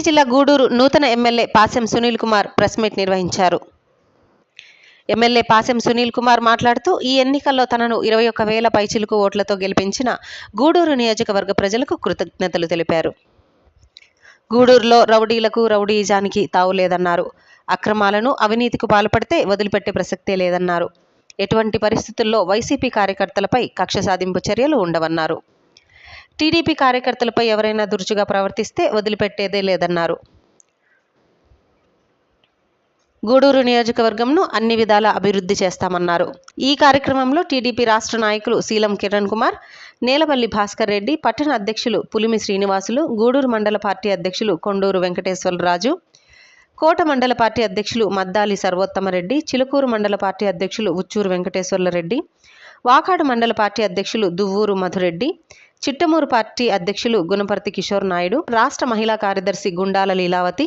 రంగారెడ్డి జిల్లా గూడూరు నూతన MLA Pasem Sunil Kumar press meet నిర్వహించారు. ఎమ్మెల్యే పాసెం సునీల్ కుమార్ మాట్లాడుతూ ఈ ఎన్నికల్లో తనను ఇరవై ఒక్క వేల పైచిలుకు ఓట్లతో గెలిపించిన గూడూరు నియోజకవర్గ ప్రజలకు కృతజ్ఞతలు తెలిపారు. గూడూరులో రౌడీలకు రౌడీజానికి తావు లేదన్నారు. అక్రమాలను అవినీతికి పాల్పడితే వదిలిపెట్టే ప్రసక్తే లేదన్నారు. ఎటువంటి పరిస్థితుల్లో వైసీపీ కార్యకర్తలపై కక్ష సాధింపు చర్యలు ఉండవన్నారు. టీడీపీ కార్యకర్తలపై ఎవరైనా దురుచుగా ప్రవర్తిస్తే వదిలిపెట్టేదే లేదన్నారు. గూడూరు నియోజకవర్గంను అన్ని విధాల అభివృద్ధి చేస్తామన్నారు. ఈ కార్యక్రమంలో టీడీపీ రాష్ట్ర నాయకులు శీలం కిరణ్ కుమార్ నేలపల్లి భాస్కర్ రెడ్డి పట్టణ అధ్యక్షులు పులిమి శ్రీనివాసులు గూడూరు మండల పార్టీ అధ్యక్షులు కొండూరు వెంకటేశ్వరరాజు కోట మండల పార్టీ అధ్యక్షులు మద్దాలి సర్వోత్తమరెడ్డి చిలుకూరు మండల పార్టీ అధ్యక్షులు ఉచ్చూరు వెంకటేశ్వర్లరెడ్డి వాకాడు మండల పార్టీ అధ్యక్షులు దువ్వూరు మధురెడ్డి చిట్టమూరు పార్టీ అధ్యక్షులు గుణపర్తి కిషోర్ నాయుడు రాష్ట్ర మహిళా కార్యదర్శి గుండాల లీలావతి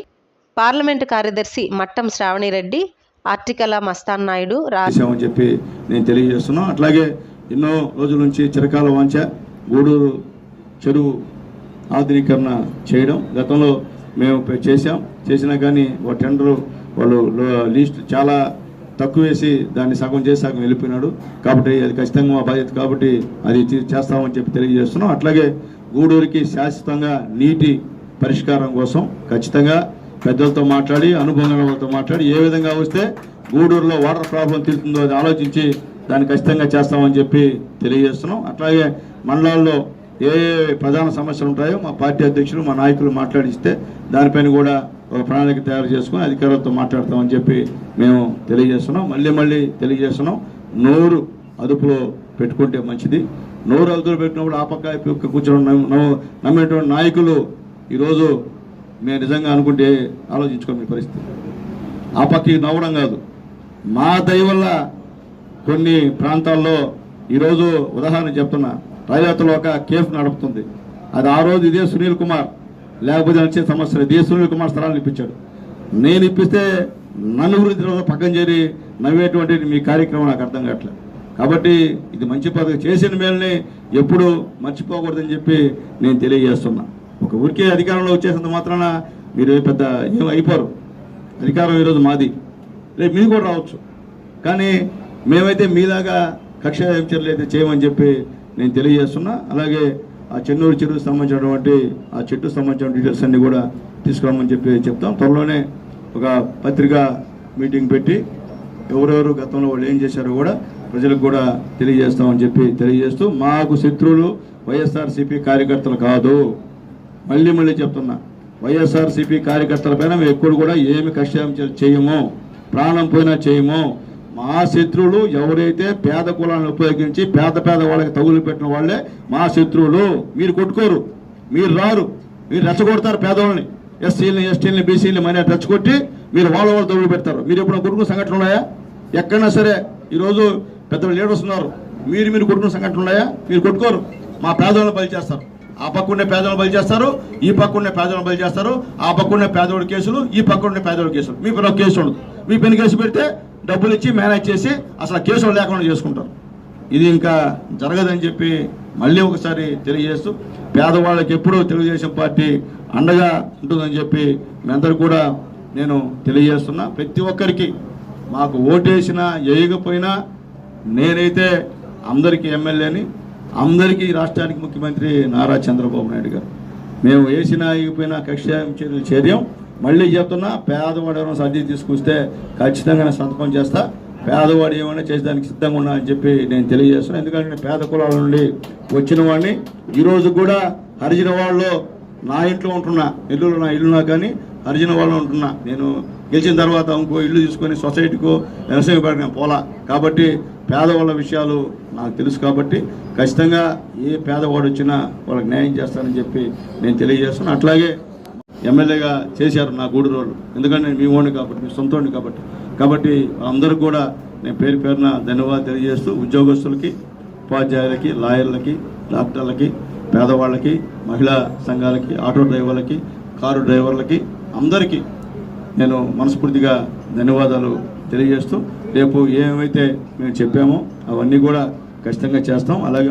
పార్లమెంటు కార్యదర్శి మట్టం శ్రావణిరెడ్డి ఆర్టికల మస్తాన్ నాయుడు రాశామని చెప్పి నేను తెలియజేస్తున్నాను. అట్లాగే ఎన్నో రోజుల నుంచి చిరకాల వాంఛ గూడూరు చెరువు ఆధునీకరణ చేయడం గతంలో మేము చేసాం చేశాం. చేసినా కానీ ఒక టెండర్ వాళ్ళు లీస్ట్ చాలా తక్కువ వేసి దాన్ని సగం చేసి సగం వెళ్ళిపోయినాడు. కాబట్టి అది ఖచ్చితంగా మా బాధ్యత కాబట్టి అది చేస్తామని చెప్పి తెలియజేస్తున్నాం. అట్లాగే గూడూరికి శాశ్వతంగా నీటి పరిష్కారం కోసం ఖచ్చితంగా పెద్దలతో మాట్లాడి అనుభవం వాళ్ళతో మాట్లాడి ఏ విధంగా వస్తే గూడూరులో వాటర్ ప్రాబ్లం తీరుతుందో అది ఆలోచించి దాన్ని ఖచ్చితంగా చేస్తామని చెప్పి తెలియజేస్తున్నాం. అట్లాగే మండలాల్లో ఏ ప్రధాన సమస్యలు ఉంటాయో మా పార్టీ అధ్యక్షులు మా నాయకులు మాట్లాడిస్తే దానిపైన కూడా ఒక ప్రణాళిక తయారు చేసుకుని అధికారులతో మాట్లాడతామని చెప్పి మేము తెలియజేస్తున్నాం. మళ్ళీ మళ్ళీ తెలియజేస్తున్నాం. నోరు అదుపులో పెట్టుకుంటే మంచిది. నోరు అదుపులో పెట్టినప్పుడు ఆ పక్క కూర్చొని నమ్మ- నమ్మేటువంటి నాయకులు ఈరోజు మేము నిజంగా అనుకుంటే ఆలోచించుకోండి మీ పరిస్థితి. ఆ పక్కకి నవ్వడం కాదు. మా దయ వల్ల కొన్ని ప్రాంతాల్లో ఈరోజు ఉదాహరణ చెప్తున్నా. రైలతలో ఒక కేఫ్ నడుపుతుంది. అది ఆ రోజు ఇదే సునీల్ కుమార్ లేకపోతే వచ్చే సమస్య ఇదే సునీల్ కుమార్ స్థలాన్ని ఇప్పించాడు. నేను ఇప్పిస్తే నన్ను గురించి రోజు పక్కన చేరి నవ్వేటువంటి మీ కార్యక్రమం నాకు అర్థం కావట్లేదు. కాబట్టి ఇది మంచి పద్ధతి. చేసిన మేలని ఎప్పుడు మర్చిపోకూడదని చెప్పి నేను తెలియజేస్తున్నా. ఒక ఊరికే అధికారంలో వచ్చేసినంత మాత్రాన మీరు పెద్ద ఏం అయిపోరు. అధికారం ఈరోజు మాది. రేపు మీరు కూడా రావచ్చు. కానీ మేమైతే మీలాగా కక్ష చర్యలు అయితే చేయమని చెప్పి నేను తెలియజేస్తున్నా. అలాగే ఆ చెన్నూరు చెరువుకు సంబంధించినటువంటి ఆ చెట్టు సంబంధించిన డీటెయిల్స్ అన్ని కూడా తీసుకురామని చెప్పి చెప్తాం. త్వరలోనే ఒక పత్రికా మీటింగ్ పెట్టి ఎవరెవరు గతంలో వాళ్ళు ఏం చేశారో కూడా ప్రజలకు కూడా తెలియజేస్తామని చెప్పి తెలియజేస్తూ మాకు శత్రువులు వైఎస్ఆర్సీపీ కార్యకర్తలు కాదు. మళ్ళీ మళ్ళీ చెప్తున్నా వైఎస్ఆర్సీపీ కార్యకర్తలపైన మేము ఎప్పుడు కూడా ఏమి కష్టం చేయము. ప్రాణం పోయినా చేయము. మా శత్రువులు ఎవరైతే పేద కులాలను ఉపయోగించి పేద పేద వాళ్ళకి తగులు పెట్టిన వాళ్ళే మా శత్రువులు. మీరు కొట్టుకోరు. మీరు రారు. మీరు రెచ్చగొడతారు పేదవాళ్ళని ఎస్సీలని ఎస్టీలని బీసీలని మనీ రెచ్చగొట్టి మీరు వాళ్ళ వాళ్ళు తగులు పెడతారు. మీరు ఎప్పుడు కొట్టుకున్న సంఘటనలు ఉన్నాయా? ఎక్కడైనా సరే ఈరోజు పెద్ద లీడర్స్ ఉన్నారు. మీరు మీరు కొట్టుకున్న సంఘటనలు ఉన్నాయా? మీరు కొట్టుకోరు. మా పేదవాళ్ళని బలి చేస్తారు. ఆ పక్కనే ఉండే పేదలను బలి చేస్తారు. ఈ పక్కనే ఉండే పేదలను బలి చేస్తారు. ఆ పక్కనే పేదవాడి కేసులు ఈ పక్కనే పేదవాడి కేసులు. మీ పైన కేసు ఉండదు. మీ పైన కేసు పెడితే డబ్బులు ఇచ్చి మేనేజ్ చేసి అసలు కేసులు లేకుండా చేసుకుంటారు. ఇది ఇంకా జరగదని చెప్పి మళ్ళీ ఒకసారి తెలియజేస్తూ పేదవాళ్ళకి ఎప్పుడూ తెలుగుదేశం పార్టీ అండగా ఉంటుందని చెప్పి మీ అందరు కూడా నేను తెలియజేస్తున్నా. ప్రతి ఒక్కరికి మాకు ఓటేసినా వేయకపోయినా నేనైతే అందరికీ ఎమ్మెల్యేని అందరికీ రాష్ట్రానికి ముఖ్యమంత్రి నారా చంద్రబాబు నాయుడు గారు. మేము వేసినా వేయకపోయినా కక్ష చర్యలు చర్యం. మళ్ళీ చెప్తున్నా పేదవాడు ఎవరైనా సర్ది తీసుకొస్తే ఖచ్చితంగా సంతకం చేస్తా. పేదవాడు ఏమైనా చేసేదానికి సిద్ధంగా ఉన్నా అని చెప్పి నేను తెలియజేస్తున్నాను ఎందుకంటే నేను పేద కులాల నుండి వచ్చిన వాడిని. ఈరోజు కూడా హరిజన వాళ్ళు నా ఇంట్లో ఉంటున్నా. ఇల్లు నా ఇల్లు నా కానీ హరిజన వాళ్ళు ఉంటున్నా. నేను గెలిచిన తర్వాత ఇంకో ఇల్లు తీసుకొని సొసైటీకో వ్యవసాయ పడిన పోలా. కాబట్టి పేదవాళ్ళ విషయాలు నాకు తెలుసు కాబట్టి ఖచ్చితంగా ఏ పేదవాడు వచ్చినా వాళ్ళకి న్యాయం చేస్తానని చెప్పి నేను తెలియజేస్తున్నాను అట్లాగే ఎమ్మెల్యేగా చేశారు నా గూడూరు వాళ్ళు ఎందుకంటే మీ ఓడిని కాబట్టి మీ సొంతోడిని కాబట్టి. కాబట్టి అందరూ కూడా నేను పేరు పేరున ధన్యవాదాలు తెలియజేస్తూ ఉద్యోగస్తులకి ఉపాధ్యాయులకి లాయర్లకి డాక్టర్లకి పేదవాళ్ళకి మహిళా సంఘాలకి ఆటో డ్రైవర్లకి కారు డ్రైవర్లకి అందరికీ నేను మనస్ఫూర్తిగా ధన్యవాదాలు తెలియజేస్తూ రేపు ఏమైతే మేము చెప్పామో అవన్నీ కూడా ఖచ్చితంగా చేస్తాం. అలాగే